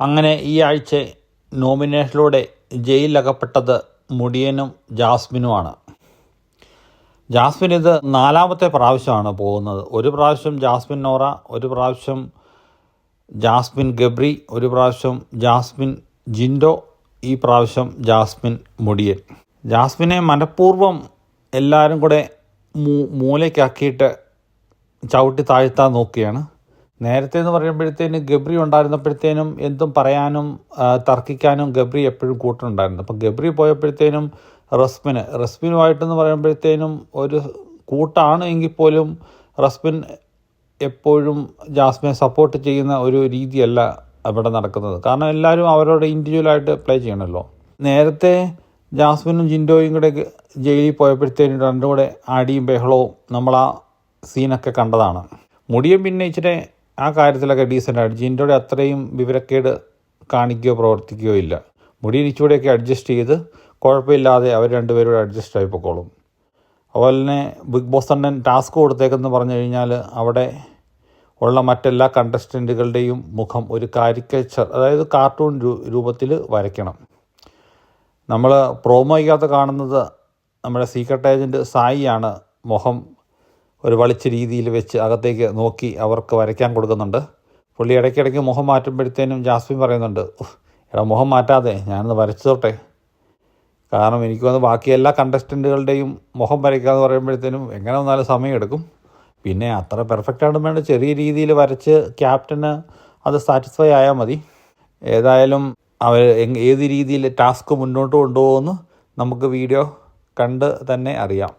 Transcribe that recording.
അങ്ങനെ ഈ ആഴ്ച നോമിനേഷനിലൂടെ ജയിലിലകപ്പെട്ടത് മുടിയനും ജാസ്മിനുമാണ്. ജാസ്മിൻ ഇത് നാലാമത്തെ പ്രാവശ്യമാണ് പോകുന്നത്. ഒരു പ്രാവശ്യം ജാസ്മിൻ നോറ ഒരു പ്രാവശ്യം ജാസ്മിൻ ഗബ്രി ഒരു പ്രാവശ്യം ജാസ്മിൻ ജിൻഡോ ഈ പ്രാവശ്യം ജാസ്മിൻ മുടിയൻ. ജാസ്മിനെ മനഃപൂർവം എല്ലാവരും കൂടെ മൂലയ്ക്കാക്കിയിട്ട് ചവിട്ടി താഴ്ത്താൻ നോക്കുകയാണ് നേരത്തെ എന്ന് പറയുമ്പോഴത്തേനും ഗബ്രി ഉണ്ടായിരുന്നപ്പോഴത്തേനും എന്തും പറയാനും തർക്കിക്കാനും ഗബ്രി എപ്പോഴും കൂട്ടുണ്ടായിരുന്നു അപ്പം ഗബ്രി പോയപ്പോഴത്തേനും റസ്മിന് റസ്മിനുമായിട്ടെന്ന് പറയുമ്പോഴത്തേനും ഒരു കൂട്ടാണ് എങ്കിൽ പോലും റസ്മിൻ എപ്പോഴും ജാസ്മിനെ സപ്പോർട്ട് ചെയ്യുന്ന ഒരു രീതിയല്ല ഇവിടെ നടക്കുന്നത്. കാരണം എല്ലാവരും അവരോട് ഇൻഡിവിജ്വലായിട്ട് പ്ലേ ചെയ്യണമല്ലോ നേരത്തെ ജാസ്മിനും ജിൻഡോയും കൂടെ ജയിലിൽ പോയപ്പോഴത്തേനും രണ്ടും കൂടെ ആടിയും ബഹളവും നമ്മൾ ആ സീനൊക്കെ കണ്ടതാണ്. മുടിയും പിന്നെ ഇച്ചിരി ആ കാര്യത്തിലൊക്കെ ഡീസന്റായിട്ട് ജിൻഡോയുടെ അത്രയും വിവരക്കേട് കാണിക്കുകയോ പ്രവർത്തിക്കുകയോ ഇല്ല. മുടി ഇരിച്ചുകൂടെയൊക്കെ അഡ്ജസ്റ്റ് ചെയ്ത് കുഴപ്പമില്ലാതെ അവർ രണ്ടുപേരും അഡ്ജസ്റ്റ് ആയി പൊക്കോളും. അതുപോലെ തന്നെ ബിഗ് ബോസ് അണ്ണൻ ടാസ്ക് കൊടുത്തേക്കെന്ന് പറഞ്ഞു കഴിഞ്ഞാൽ അവിടെ ഉള്ള മറ്റെല്ലാ കണ്ടസ്റ്റന്റുകളുടെയും മുഖം ഒരു കാരിക്കച്ചർ അതായത് കാർട്ടൂൺ രൂപത്തിൽ വരയ്ക്കണം. നമ്മൾ പ്രോമോയ്ക്കകത്ത് കാണുന്നത് നമ്മുടെ സീക്രട്ട് ഏജന്റ് സായിയാണ് മുഖം ഒരു വളിച്ച രീതിയിൽ വെച്ച് അകത്തേക്ക് നോക്കി അവർക്ക് വരയ്ക്കാൻ കൊടുക്കുന്നുണ്ട്. പുള്ളി ഇടയ്ക്കിടയ്ക്ക് മുഖം മാറ്റുമ്പോഴത്തേനും ജാസ്മിൻ പറയുന്നുണ്ട് എടാ മുഖം മാറ്റാതെ ഞാനൊന്ന് വരച്ചോട്ടെ കാരണം എനിക്ക് വന്ന് ബാക്കി എല്ലാ കണ്ടസ്റ്റന്റുകളുടെയും മുഖം വരയ്ക്കുക വരയ്ക്കാന്ന് പറയുമ്പോഴത്തേനും എങ്ങനെ വന്നാലും സമയമെടുക്കും പിന്നെ അത്ര പെർഫെക്റ്റ് ആണെന്ന് വേണ്ട ചെറിയ രീതിയിൽ വരച്ച് ക്യാപ്റ്റന് അത് സാറ്റിസ്ഫൈ ആയാൽ മതി. ഏതായാലും അവർ ഏത് രീതിയിൽ ടാസ്ക് മുന്നോട്ട് കൊണ്ടുപോകുമെന്ന് നമുക്ക് വീഡിയോ കണ്ട് തന്നെ അറിയാം.